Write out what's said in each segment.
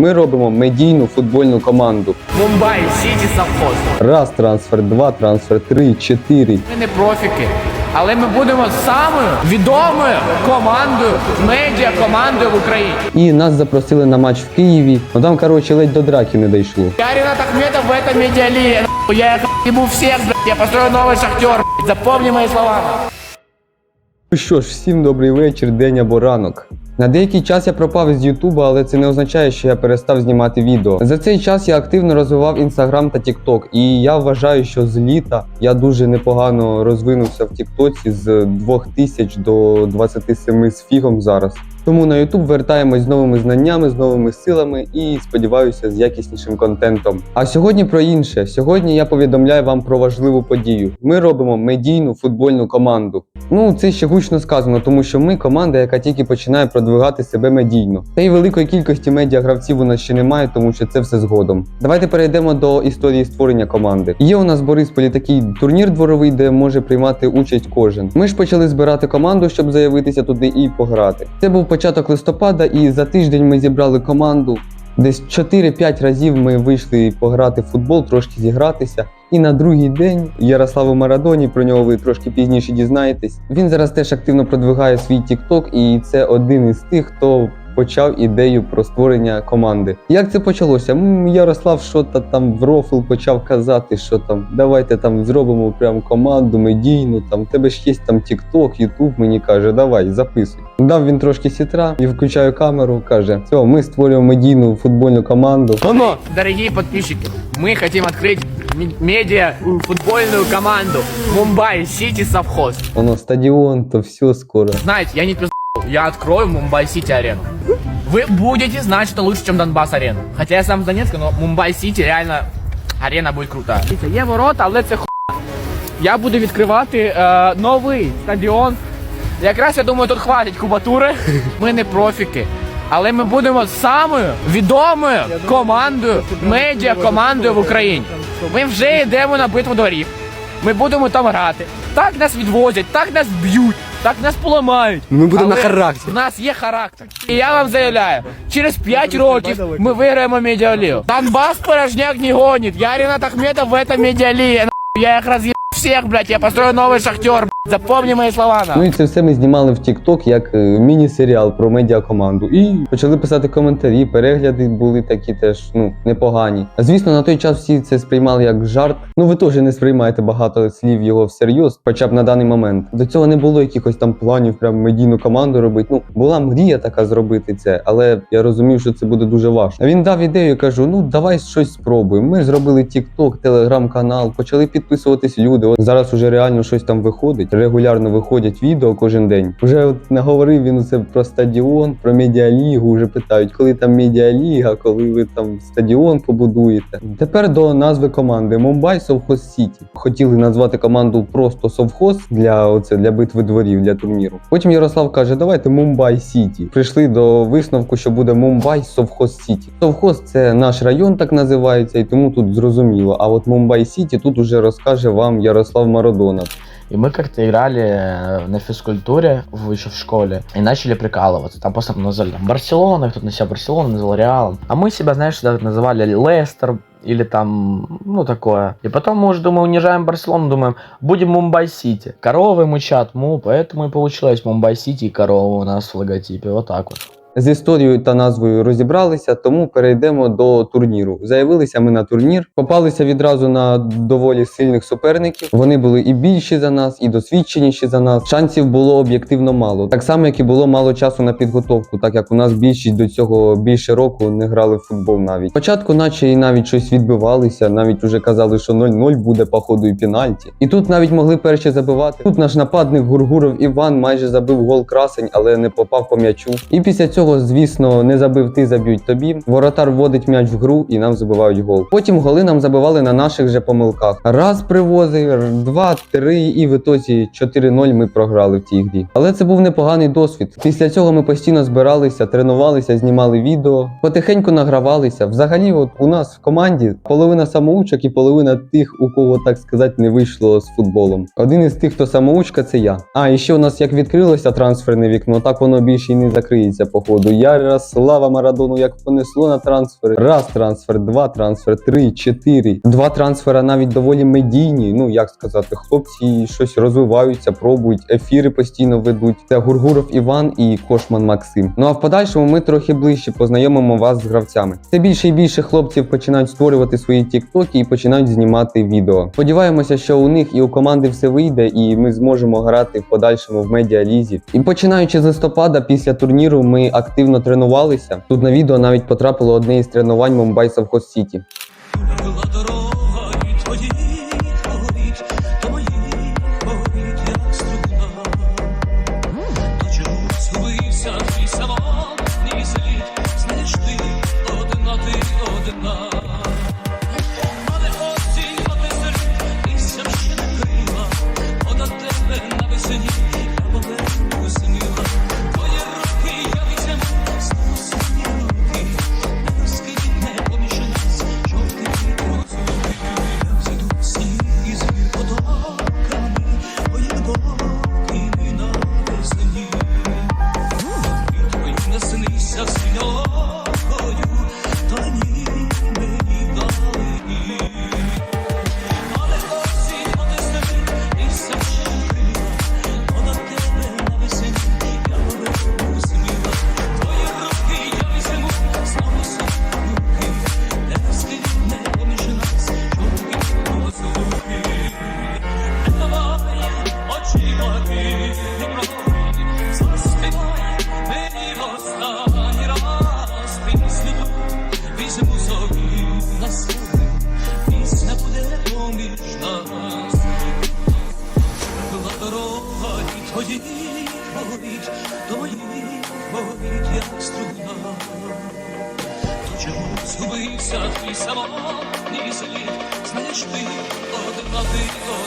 Ми робимо медійну футбольну команду. Мумбай, Сіті, Совхоз. Раз трансфер, два трансфер, три, чотири. Ми не профіки, але ми будемо самою відомою командою, медіа командою в Україні. І нас запросили на матч в Києві. Ну там, коротше, ледь до драки не дійшло. Я Ренат Ахметов в этом нахуй. Я ебу всех, блядь. Я построю новый шахтер. Запомни мои слова. Ну що ж, всім добрий вечір, день або ранок. На деякий час я пропав з Ютуба, але це не означає, що я перестав знімати відео. За цей час я активно розвивав інстаграм та Тікток, і я вважаю, що з літа я дуже непогано розвинувся в Тіктоці з 2000 до 27 з фігом зараз. Тому на Ютуб вертаємось з новими знаннями, з новими силами і сподіваюся, з якіснішим контентом. А сьогодні про інше. Сьогодні я повідомляю вам про важливу подію. Ми робимо медійну футбольну команду. Ну, це ще гучно сказано, тому що ми команда, яка тільки починає продвигати себе медійно. Та й великої кількості медіагравців у нас ще немає, тому що це все згодом. Давайте перейдемо до історії створення команди. Є у нас в Борисполі такий турнір дворовий, де може приймати участь кожен. Ми ж почали збирати команду, щоб заявитися туди і пограти. Це був початок листопада, і за тиждень ми зібрали команду. Десь 4-5 разів ми вийшли пограти в футбол, трошки зігратися. І на другий день Ярославу Марадоні, про нього ви трошки пізніше дізнаєтесь. Він зараз теж активно продвигає свій TikTok, і це один із тих, хто почав ідею про створення команди. Як це почалося? М, Ярослав що-то там в рофл почав казати, що там давайте там зробимо прям команду медійну. Там тебе ж є там TikTok, YouTube, мені каже, давай, записуй. Дав він трошки сітра і включаю камеру, каже: все, ми створюємо медійну футбольну команду. Оно. Дорогие подписчики, мы хотим открыть м- медиа футбольную команду Мумбай, Сити, Совхоз. Воно стадіон, то все скоро. Знаете, я не пизду, я открою Мумбай Сити арену. Вы будете знать, что лучше, чем Донбасс арена. Хотя я сам с Донецка, но Мумбай Сити реально арена буде крута. Є ворота, але це хуйня. Я буду відкривати е, новий стадіон. Якраз я думаю, тут хватить кубатури. Ми не профіки. Але ми будемо самою відомою командою, медіа командою в Україні. Ми вже йдемо на битву дворів. Ми будемо там грати. Так нас відвозять, так нас б'ють, так нас поламають. Ми будемо на Але характері. У нас є характер. І я вам заявляю, через 5 років ми виграємо медіалію. Донбас порожняк не гонит. Я Ренат Ахметов в этом медиалии. нахуй. Я их разъебу всех, блядь. Я построю новый шахтер. Блядь. Запомни мои слова. Ну і це все ми знімали в TikTok як е, міні-серіал про медіакоманду. І почали писати коментарі, перегляди були такі теж ну непогані. Звісно, на той час всі це сприймали як жарт. Ну ви теж не сприймаєте багато слів його всерйоз, хоча б на даний момент. До цього не було якихось там планів, прям медійну команду робити. Ну була мрія така зробити це, але я розумів, що це буде дуже важко. А Він дав ідею, кажу: ну давай щось спробуємо. Ми зробили TikTok, телеграм-канал, почали підписуватись люди. От зараз уже реально щось там виходить. Регулярно виходять відео кожен день. Вже от наговорив він це про стадіон, про медіалігу. Вже питають, коли там медіаліга, коли ви там стадіон побудуєте. Тепер до назви команди Мумбай Совхоз Сіті. Хотіли назвати команду просто Совхоз для оце для битви дворів для турніру. Потім Ярослав каже: давайте Мумбай Сіті. Прийшли до висновку, що буде Мумбай Совхоз Сіті. Совхоз це наш район, так називається, і тому тут зрозуміло. А от Мумбай Сіті тут уже розкаже вам Ярослав Марадона. И мы как-то играли э, на физкультуре в, еще в школе и начали прикалываться. Там просто назвали там, Барселона, кто-то на себя Барселону называл Реалом. А мы себя, знаешь, всегда называли Лестер или там, ну такое. И потом мы уже, думаю, унижаем Барселону, думаем, будем Мумбай-Сити. Коровы мучат, му, поэтому и получилось Мумбай-Сити и корова у нас в логотипе. Вот так вот. З історією та назвою розібралися, тому перейдемо до турніру. Заявилися ми на турнір, попалися відразу на доволі сильних суперників. Вони були і більші за нас, і досвідченіші за нас. Шансів було об'єктивно мало. Так само, як і було мало часу на підготовку, так як у нас більшість до цього більше року не грали в футбол навіть. Спочатку, наче і навіть щось відбивалися, навіть уже казали, що 0-0 буде по ходу і пенальті. І тут навіть могли перші забивати. Тут наш нападник Гургуров Іван майже забив гол красень, але не попав по м'ячу. І після цього, звісно, не забив ти, заб'ють тобі. Воротар вводить м'яч в гру і нам забивають гол. Потім голи нам забивали на наших же помилках. Раз привозив, два, три, і в ітозі 4-0 ми програли в тій грі. Але це був непоганий досвід. Після цього ми постійно збиралися, тренувалися, знімали відео, потихеньку награвалися. Взагалі, от у нас в команді половина самоучок і половина тих, у кого так сказати не вийшло з футболом. Один із тих, хто самоучка, це я. А і ще у нас як відкрилося трансферне вікно, так воно більше і не закриється по ходу. Ярослава Марадону як понесло на трансфери. Раз трансфер, два трансфер, три, чотири. Два трансфера навіть доволі медійні. Ну як сказати, хлопці щось розвиваються, пробують, ефіри постійно ведуть. Це Гургуров Іван і Кошман Максим. Ну а в подальшому ми трохи ближче познайомимо вас з гравцями. Все більше і більше хлопців починають створювати свої тіктоки і починають знімати відео. Сподіваємося, що у них і у команди все вийде, і ми зможемо грати в подальшому в медіалізі. І починаючи з листопада, після турніру ми активно тренувалися. Тут на відео навіть потрапило одне із тренувань Мумбай Совхоз Сіті.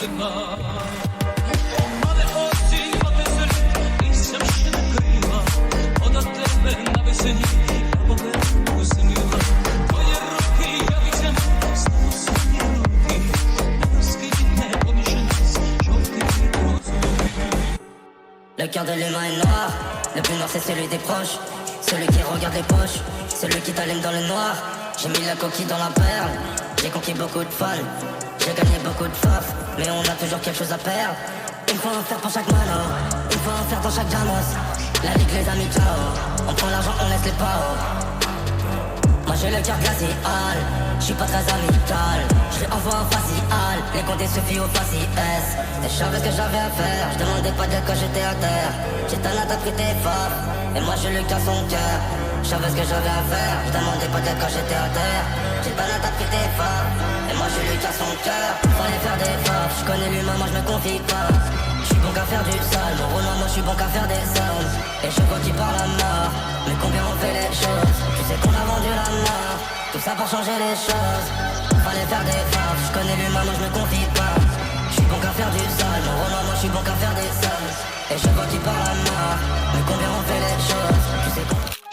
Le cœur de l'humain est noir, le plus noir c'est celui des proches, celui qui regarde les poches, celui qui t'allume dans le noir. J'ai mis la coquille dans la perle, j'ai conquis beaucoup de fans, j'ai gagné beaucoup de faf, mais on a toujours quelque chose à perdre. Il faut en faire pour chaque mano, il faut en faire dans chaque jamos. La ligue les amis ciao, on prend l'argent, on laisse les pao. J'ai le cœur glacial, je suis pas très amical, envoie un facial, les comptes suffit au faciès. Et je savais ce que j'avais à faire, je demandais pas de quand j'étais à terre. J'étais un attaque tes fort, et moi je lui casse son cœur. Je savais ce que j'avais à faire, je demandais pas de quand j'étais à terre. J'étais un attaque tes fort, et moi je lui casse son cœur. Fallait faire des forces, je connais l'humain, moi je me confie pas. Je suis bon qu'à faire du sale, mon Roland, moi je suis bon qu'à faire des sommes. Et je vois qui parle à mort, mais combien on fait les choses? Sais qu'on a vendu la mort, tout ça pour changer les choses. Fallait faire des forces, je connais l'humain, moi je me confie pas. Je suis bon qu'à faire du sale, mon Roland, moi je suis bon qu'à faire des sommes. Et je vois qui parle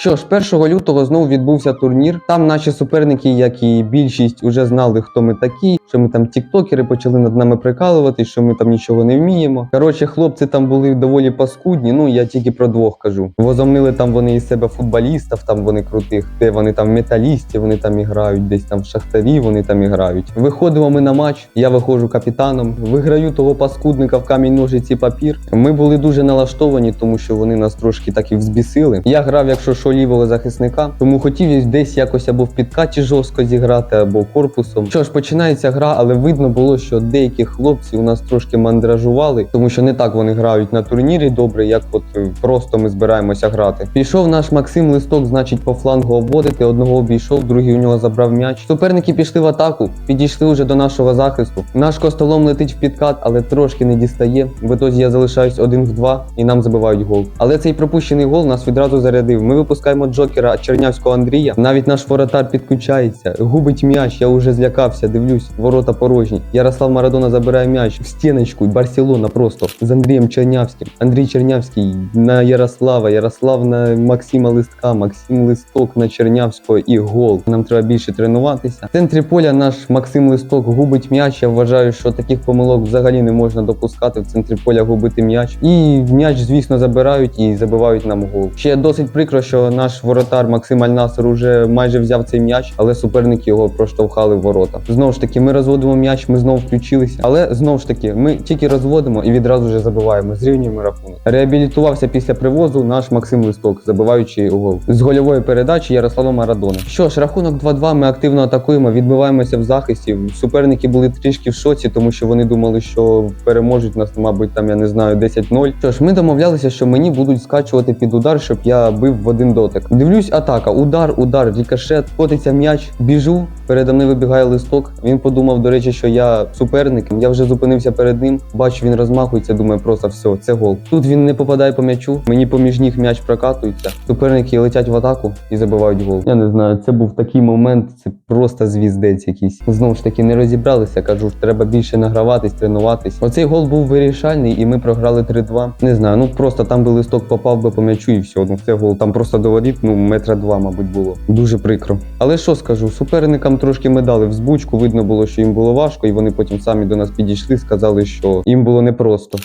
Що ж, 1 лютого знову відбувся турнір. Там наші суперники, як і більшість, уже знали, хто ми такі, що ми там тіктокери почали над нами прикалувати, що ми там нічого не вміємо. Коротше, хлопці там були доволі паскудні. Ну я тільки про двох кажу. Возомнили там вони із себе футболістів, там вони крутих, де вони там металісті, вони там і десь там в шахтарі, вони там і грають. Виходимо ми на матч. Я виходжу капітаном, виграю того паскудника в камінь ножиці папір. Ми були дуже налаштовані, тому що вони нас трошки так і взбісили. Я грав, якщо що лівого захисника, тому хотів десь якось або в підкаті жорстко зіграти, або корпусом. Що ж, починається гра, але видно було, що деякі хлопці у нас трошки мандражували, тому що не так вони грають на турнірі добре, як от е, просто ми збираємося грати. Пішов наш Максим Листок, значить, по флангу обводити. Одного обійшов, другий у нього забрав м'яч. Суперники пішли в атаку, підійшли вже до нашого захисту. Наш костолом летить в підкат, але трошки не дістає. В ітозі я залишаюсь один в два і нам забивають гол. Але цей пропущений гол нас відразу зарядив. Ми випускаємо Джокера Чернявського Андрія. Навіть наш воротар підключається, губить м'яч. Я вже злякався. Дивлюсь, ворота порожні. Ярослав Марадона забирає м'яч в стіночку. Барселона просто з Андрієм Чернявським. Андрій Чернявський на Ярослава, Ярослав на Максима Листка, Максим Листок на Чернявського і гол. Нам треба більше тренуватися. В центрі поля наш Максим Листок губить м'яч. Я вважаю, що таких помилок взагалі не можна допускати в центрі поля губити м'яч. І м'яч, звісно, забирають і забивають нам гол. Ще досить прикро, що наш воротар Максим Альнасер уже майже взяв цей м'яч, але суперники його проштовхали в ворота. Знову ж таки, ми розводимо м'яч, ми знову включилися. Але знову ж таки, ми тільки розводимо і відразу вже забиваємо, зрівнюємо рахунок. Реабілітувався після привозу наш Максим Листок, забиваючи гол з гольової передачі Ярослава Марадона. Що ж, рахунок 2-2, ми активно атакуємо, відбиваємося в захисті. Суперники були трішки в шоці, тому що вони думали, що переможуть нас, мабуть, там я не знаю, 10-0. Що ж, ми домовлялися, що мені будуть скачувати під удар, щоб я бив в один дотик. Дивлюсь, атака, удар, удар, рікошет, котиться м'яч, біжу. Передо мною вибігає листок. Він подумав, до речі, що я суперник. Я вже зупинився перед ним. Бачу, він розмахується. Думаю, просто все, це гол. Тут він не попадає по м'ячу. Мені поміж ніг м'яч прокатується. Суперники летять в атаку і забивають гол. Я не знаю, це був такий момент. Це просто звіздець якийсь. Знову ж таки, не розібралися. Кажу, треба більше награватись, тренуватись. Оцей гол був вирішальний, і ми програли 3-2. Не знаю, ну просто там би листок попав би по м'ячу і все. Ну це гол. Там просто до ну метра два, мабуть, було. Дуже прикро. Але що скажу, суперникам трошки ми дали взбучку. Видно було, що їм було важко, і вони потім самі до нас підійшли, сказали, що їм було непросто.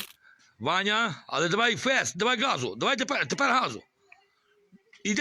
Ваня, але давай фест, давай газу, давай тепер, тепер газу. І-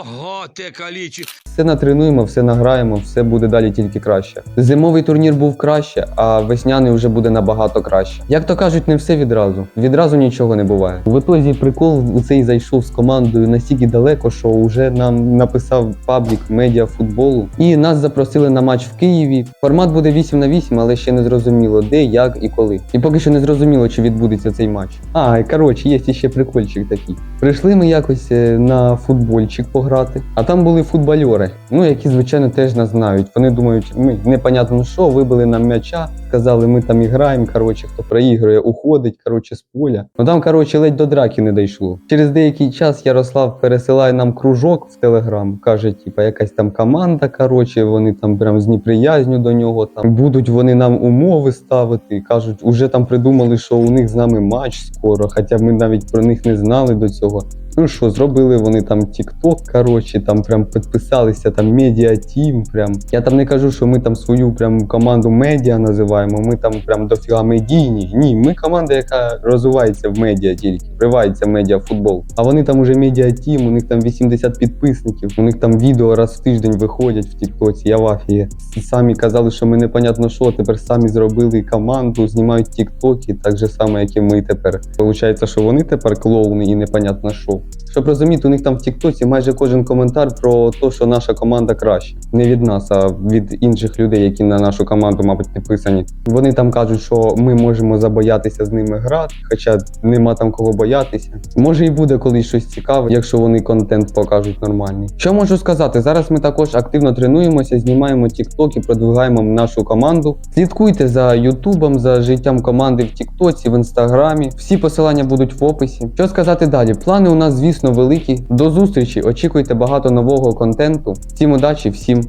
ого, ти калічі. Все натренуємо, все награємо, все буде далі тільки краще. Зимовий турнір був краще, а весняний вже буде набагато краще. Як то кажуть, не все відразу. Відразу нічого не буває. В ітозі прикол у цей зайшов з командою настільки далеко, що вже нам написав паблік медіа футболу. І нас запросили на матч в Києві. Формат буде 8 на 8, але ще не зрозуміло, де, як і коли. І поки що не зрозуміло, чи відбудеться цей матч. А, коротше, є ще прикольчик такий. Прийшли ми якось е, на футбольчик пограти, а там були футбольори, ну які звичайно теж нас знають. Вони думають, ми непонятно що, вибили нам м'яча, сказали, ми там граємо. Коротше, хто проігрує, уходить коротше, з поля. Ну там, коротше, ледь до драки не дійшло. Через деякий час Ярослав пересилає нам кружок в телеграм. каже, типа, якась там команда. Коротше, вони там прям з неприязню до нього. Там будуть вони нам умови ставити. кажуть, уже там придумали, що у них з нами матч скоро, хоча ми навіть про них не знали до цього. Ну що, зробили вони там TikTok, коротше, там прям підписалися там медіа тім. Прям я там не кажу, що ми там свою прям команду медіа називаємо. Ми там прям дофіга медійні. Ні, ми команда, яка розвивається в медіа тільки, вривається медіа футбол. А вони там уже медіа тім, у них там 80 підписників, у них там відео раз в тиждень виходять в Тіктоці. Я в афії. Самі казали, що ми непонятно що, тепер самі зробили команду, знімають тіктоки, так же само, як і ми тепер. Получається, що вони тепер клоуни і непонятно що. Щоб розуміти, у них там в Тіктоці майже кожен коментар про те, що наша команда краще. Не від нас, а від інших людей, які на нашу команду, мабуть, підписані. Вони там кажуть, що ми можемо забоятися з ними грати, хоча нема там кого боятися. Може і буде колись щось цікаве, якщо вони контент покажуть нормальний. Що можу сказати? Зараз ми також активно тренуємося, знімаємо тіктоки, продвигаємо нашу команду. Слідкуйте за Ютубом, за життям команди в Тіктоці, в інстаграмі. Всі посилання будуть в описі. Що сказати далі? Плани у нас, звісно, великі. До зустрічі! Очікуйте багато нового контенту. Всім удачі, всім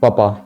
па-па!